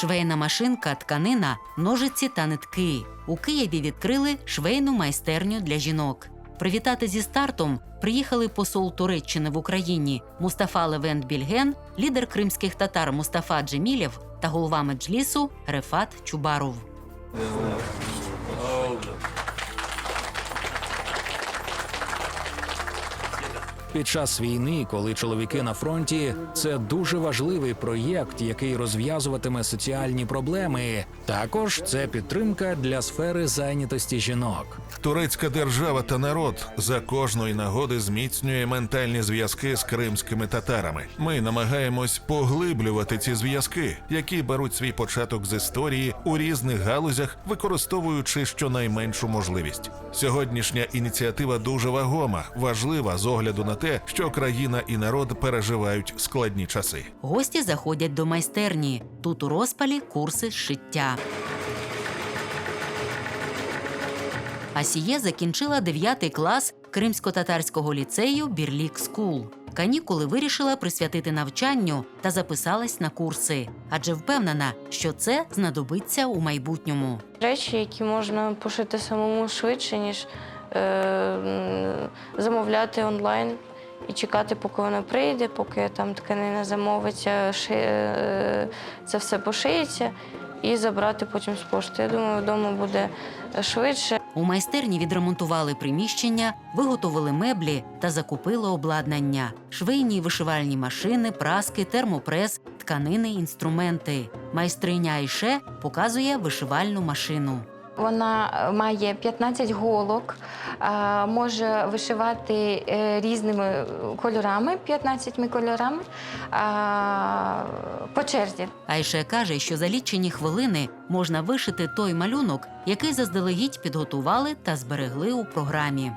швейна машинка, тканина, ножиці та нитки. У Києві відкрили швейну майстерню для жінок. Привітати зі стартом приїхали посол Туреччини в Україні Мустафа Левент Більген, лідер кримських татар Мустафа Джемілєв та голова меджлісу Рефат Чубаров. Під час війни, коли чоловіки на фронті, це дуже важливий проєкт, який розв'язуватиме соціальні проблеми. Також це підтримка для сфери зайнятості жінок. Турецька держава та народ за кожної нагоди зміцнює ментальні зв'язки з кримськими татарами. Ми намагаємось поглиблювати ці зв'язки, які беруть свій початок з історії у різних галузях, використовуючи щонайменшу можливість. Сьогоднішня ініціатива дуже вагома, важлива з огляду на те, що країна і народ переживають складні часи. Гості заходять до майстерні. Тут у розпалі курси шиття. Асіє закінчила 9 клас кримсько-татарського ліцею Бірлік Скул. Канікули вирішила присвятити навчанню та записалась на курси, адже впевнена, що це знадобиться у майбутньому. Речі, які можна пошити самому швидше, ніж е, замовляти онлайн і чекати, поки вона прийде, поки там тканина замовиться, ши, е, це все пошиється і забрати потім з пошти. Я думаю, вдома буде швидше. У майстерні відремонтували приміщення, виготовили меблі та закупили обладнання: швейні і вишивальні машини, праски, термопрес, тканини, інструменти. Майстриня Айше показує вишивальну машину. Вона е, має 15 голок, е, може вишивати е, різними кольорами, 15 кольорами по черзі. Айше каже, що за лічені хвилини можна вишити той малюнок, який заздалегідь підготували та зберегли у програмі.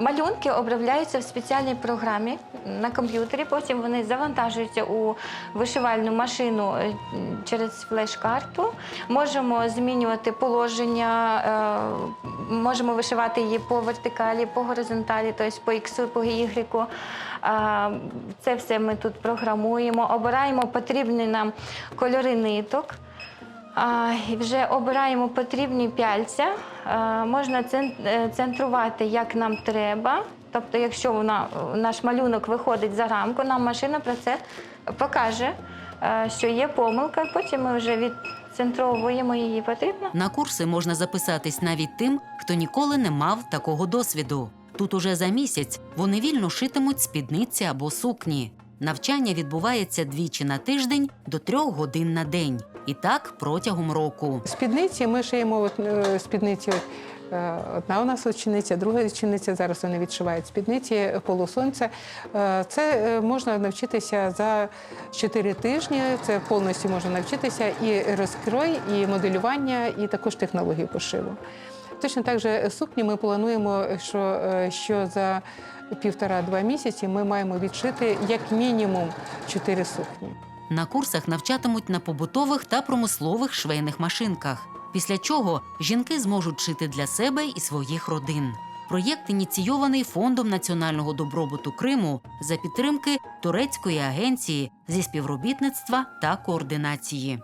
Малюнки обробляються в спеціальній програмі на комп'ютері. Потім вони завантажуються у вишивальну машину е, через флеш-карту. Можемо змінювати положення, е, можемо вишивати її по вертикалі, по горизонталі, тобто по іксу, по Y. Е, Це все ми тут програмуємо. Обираємо потрібні нам кольори ниток. А, і вже обираємо потрібні пяльця. Можна е, центрувати як нам треба. Тобто, якщо вона, наш малюнок виходить за рамку, нам машина про це покаже, е, що є помилка. Потім ми вже відцентровуємо її потрібно. На курси можна записатись навіть тим, хто ніколи не мав такого досвіду. Тут уже за місяць вони вільно шитимуть спідниці або сукні. Навчання відбувається двічі на тиждень до трьох годин на день. І так протягом року. Спідниці ми шиємо от, е, спідниці. Е, одна у нас учениця, друга учениця. Зараз вони відшивають спідниці полусонця. Е, Це можна навчитися за 4 тижні. Це повністю можна навчитися і розкрой, і моделювання, і також технології пошиву. Точно так же сукні ми плануємо, що, е, що за півтора-два місяці ми маємо відшити як мінімум 4 сукні. На курсах навчатимуть на побутових та промислових швейних машинках. Після чого жінки зможуть шити для себе і своїх родин. Проєкт ініційований фондом національного добробуту Криму за підтримки турецької агенції зі співробітництва та координації.